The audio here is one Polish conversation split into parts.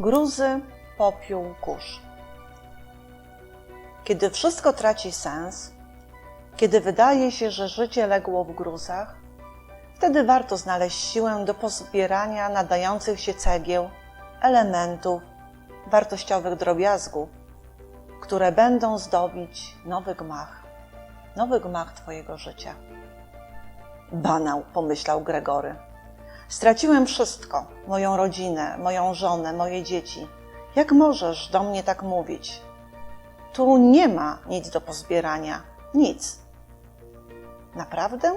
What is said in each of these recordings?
Gruzy, popiół, kurz. Kiedy wszystko traci sens, kiedy wydaje się, że życie legło w gruzach, wtedy warto znaleźć siłę do pozbierania nadających się cegieł, elementów, wartościowych drobiazgów, które będą zdobić nowy gmach, nowy gmach Twojego życia. Banał, pomyślał Gregory. Straciłem wszystko: moją rodzinę, moją żonę, moje dzieci. Jak możesz do mnie tak mówić? Tu nie ma nic do pozbierania, nic. Naprawdę?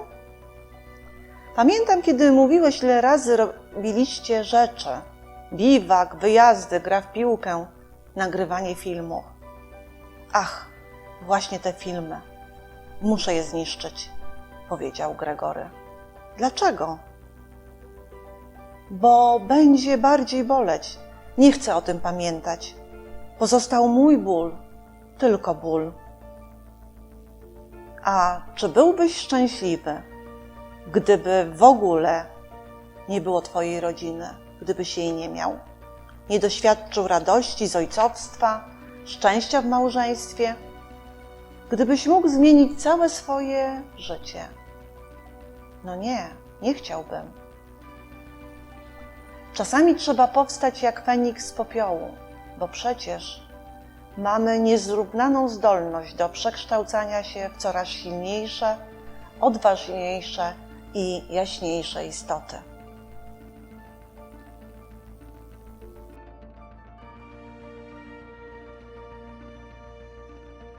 Pamiętam, kiedy mówiłeś, ile razy robiliście rzeczy: biwak, wyjazdy, gra w piłkę, nagrywanie filmów. Ach, właśnie te filmy. Muszę je zniszczyć, powiedział Gregory. Dlaczego? Bo będzie bardziej boleć. Nie chcę o tym pamiętać. Pozostał mój ból, tylko ból. A czy byłbyś szczęśliwy, gdyby w ogóle nie było Twojej rodziny, gdybyś jej nie miał? Nie doświadczył radości z ojcowstwa, szczęścia w małżeństwie? Gdybyś mógł zmienić całe swoje życie? No nie, nie chciałbym. Czasami trzeba powstać jak Feniks z popiołu, bo przecież mamy niezrównaną zdolność do przekształcania się w coraz silniejsze, odważniejsze i jaśniejsze istoty.